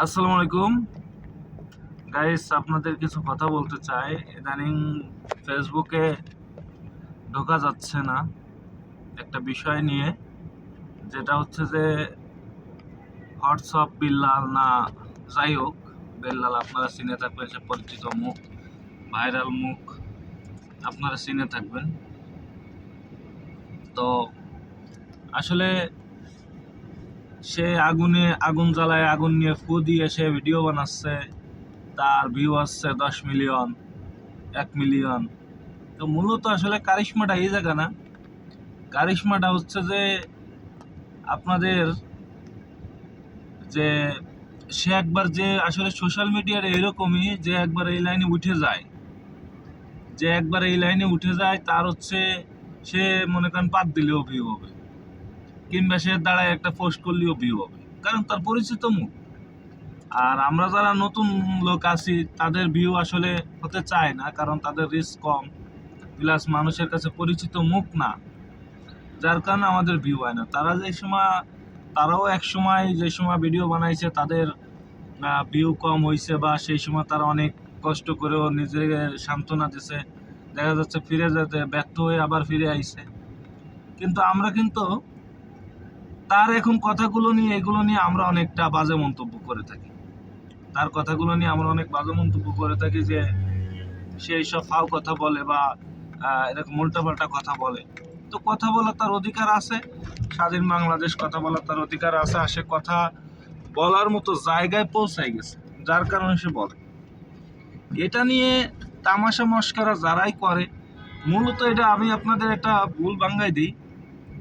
আসসালামু আলাইকুম। গাইস আপনাদের কিছু কথা বলতে চাই। ইদানিং ফেসবুকে ঢোকা যাচ্ছে না একটা বিষয় নিয়ে, যেটা হচ্ছে যে হোয়াটসঅ্যাপ বিল্লাল না, যাই হোক, বিল্লাল আপনারা চিনে থাকবেন, সে পরিচিত মুখ, ভাইরাল মুখ, আপনারা চিনে থাকবেন। তো আসলে সে আগুনে, আগুন জ্বালায়, আগুন নিয়ে ফু দিয়ে সে ভিডিও বানাচ্ছে। তার ভিউ আসছে দশ মিলিয়ন এক মিলিয়ন তো মূলত আসলে কারিশ্মাটা এই জায়গা না। কারিশ্মাটা হচ্ছে যে আপনাদের যে সে একবার যে আসলে সোশ্যাল মিডিয়ার এরকমই যে একবার এই লাইনে উঠে যায়। যে একবার এই লাইনে উঠে যায়, তার হচ্ছে সে মনে করেন পাত দিলেও ভিউ হবে। কিংবা সে দাঁড়ায় একটা পোস্ট করলেও ভিউ হবে। কারণ তার পরিচিত মুখ। আর আমরা যারা নতুন লোক আছি, তাদের ভিউ আসলে হতে চায় না, কারণ তাদের রিস্ক কম। প্লাস মানুষের কাছে পরিচিত মুখ না। যার কারণে আমাদের ভিউ হয় না। তারা যে সময়, তারাও এক সময় যে সময় ভিডিও বানাইছে, তাদের ভিউ কম হয়েছে বা সেই সময় তারা অনেক কষ্ট করেও নিজেকে সান্ত্বনা দিছে। দেখা যাচ্ছে ফিরে যেতে ব্যর্থ হয়ে আবার ফিরে আইছে। কিন্তু আমরা কিন্তু তার এখন কথাগুলো নিয়ে, এগুলো নিয়ে আমরা অনেকটা বাজে মন্তব্য করে থাকি। তার কথাগুলো নিয়ে আমরা অনেক বাজে মন্তব্য করে থাকি যে, সে এইসব ফাও কথা বলে বা এরকম উল্টাপাল্টা কথা বলে। তো কথা বলার তার অধিকার আছে, স্বাধীন বাংলাদেশ কথা বলার তার অধিকার আছে, আর সে কথা বলার মতো জায়গায় পৌঁছাই গেছে, যার কারণে সে বলে। এটা নিয়ে তামাশা মস্করা যারাই করে, মূলত এটা আমি আপনাদের একটা ভুল বাঙ্গাই দিই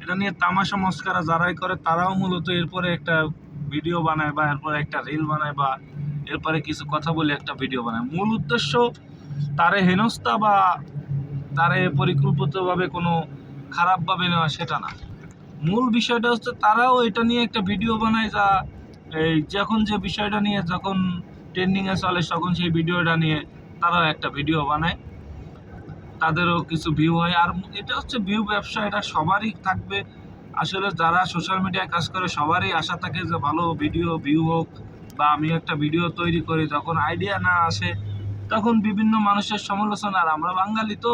এটা নিয়ে তামাশা মস্কারা যারাই করে, তারাও মূলত এরপরে একটা ভিডিও বানায় বা এরপরে একটা রিল বানায় বা এরপরে কিছু কথা বলে একটা ভিডিও বানায়। মূল উদ্দেশ্য তারে হেনস্থা বা তারে পরিকল্পিতভাবে কোনো খারাপভাবে নেওয়া সেটা না। মূল বিষয়টা হচ্ছে তারাও এটা নিয়ে একটা ভিডিও বানায় যা এই যখন যে বিষয়টা নিয়ে যখন ট্রেন্ডিংয়ে চলে, তখন সেই ভিডিওটা নিয়ে তারাও একটা ভিডিও বানায়। তাদেরও কিছু ভিউ হয়। আর এটা হচ্ছে ভিউ ব্যবসা, এটা সবারই থাকবে। আসলে যারা সোশ্যাল মিডিয়ায় কাজ করে, সবারই আশা থাকে যে ভালো ভিডিও ভিউ হোক বা আমি একটা ভিডিও তৈরি করি, যখন আইডিয়া না আসে, তখন বিভিন্ন মানুষের সমালোচনা। আর আমরা বাঙালি তো,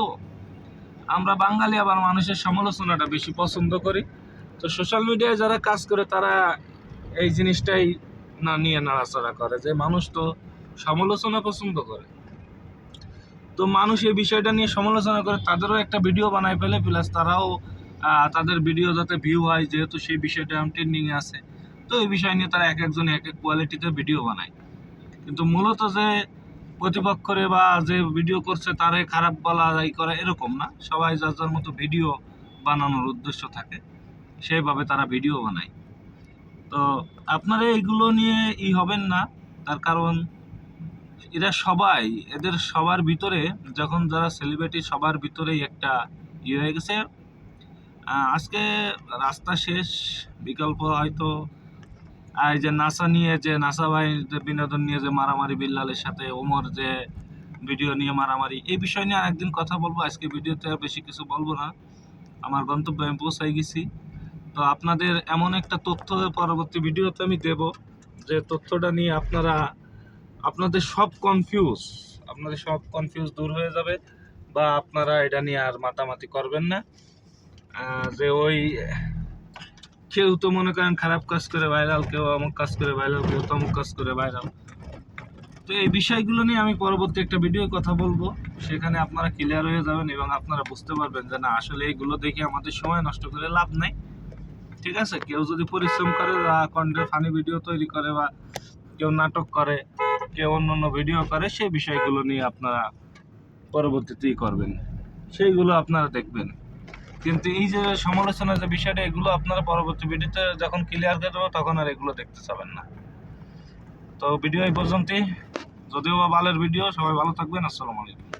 আমরা বাঙালি আবার মানুষের সমালোচনাটা বেশি পছন্দ করি। তো সোশ্যাল মিডিয়ায় যারা কাজ করে, তারা এই জিনিসটাই না নিয়ে নাড়াচাড়া করে যে মানুষ তো সমালোচনা পছন্দ করে। তো মানুষ এই বিষয়টা নিয়ে সমালোচনা করে, তাদেরও একটা ভিডিও বানায় ফেলে প্লাস তারাও তাদের ভিডিও যাতে ভিউ হয়, যেহেতু সেই বিষয়টা ট্রেন্ডিংয়ে আছে। তো এই বিষয় নিয়ে তারা এক একজন এক এক কোয়ালিটিতে ভিডিও বানায়। কিন্তু মূলত যে প্রতিপক্ষরে বা যে ভিডিও করছে, তারে খারাপ বলা এই করে এরকম না। সবাই যার যার মতো ভিডিও বানানোর উদ্দেশ্য থাকে, সেইভাবে তারা ভিডিও বানায়। তো আপনারা এইগুলো নিয়ে ই হবেন না, তার কারণ এরা সবাই, এদের সবার ভিতরে যখন যারা সেলিব্রিটি সবার ভিতরেই একটা ইয়ে হয়ে গেছে। আজকে রাস্তা শেষ, বিকল্প হয়তো, আর যে নাসা নিয়ে যে, নাসা ভাই যে বিনোদন নিয়ে যে মারামারি, বিল্লালের সাথে, ওমর যে ভিডিও নিয়ে মারামারি, এই বিষয় নিয়ে আরেকদিন কথা বলব। আজকে ভিডিওতে আর বেশি কিছু বলব না। আমার গন্তব্যে আমি পৌঁছাই গেছি। তো আপনাদের এমন একটা তথ্য পরবর্তী ভিডিওতে আমি দেব। যে তথ্যটা নিয়ে আপনারা আপনাদের সব কনফিউজ আপনাদের সব কনফিউজ দূর হয়ে যাবে বা আপনারা এটা নিয়ে আর মাতামাতি করবেন না। যে ওই কেউ তো মনে করেন খারাপ কাজ করে ভাইরাল কেউ অমুক কাজ করে ভাইরাল কেউ তমুক কাজ করে ভাইরাল তো এই বিষয়গুলো নিয়ে আমি পরবর্তী একটা ভিডিও কথা বলব। সেখানে আপনারা ক্লিয়ার হয়ে যাবেন এবং আপনারা বুঝতে পারবেন যে না, আসলে এইগুলো দেখে আমাদের সময় নষ্ট করে লাভ নাই। ঠিক আছে? কেউ যদি পরিশ্রম করে বা ফানি ভিডিও তৈরি করে বা কেউ নাটক করে কেউ অন্য ভিডিও করে, সেই বিষয়গুলো নিয়ে আপনারা পরবর্তীতেই করবেন। সেইগুলো আপনারা দেখবেন। কিন্তু এই যে সমালোচনার যে বিষয়টা, এগুলো আপনারা পরবর্তী ভিডিওতে যখন ক্লিয়ার করে দেবো, তখন আর এগুলো দেখতে চাবেন না। তো ভিডিও এই পর্যন্তই। যদিও বা বালের ভিডিও সবাই ভালো থাকবেন। আসসালামু আলাইকুম।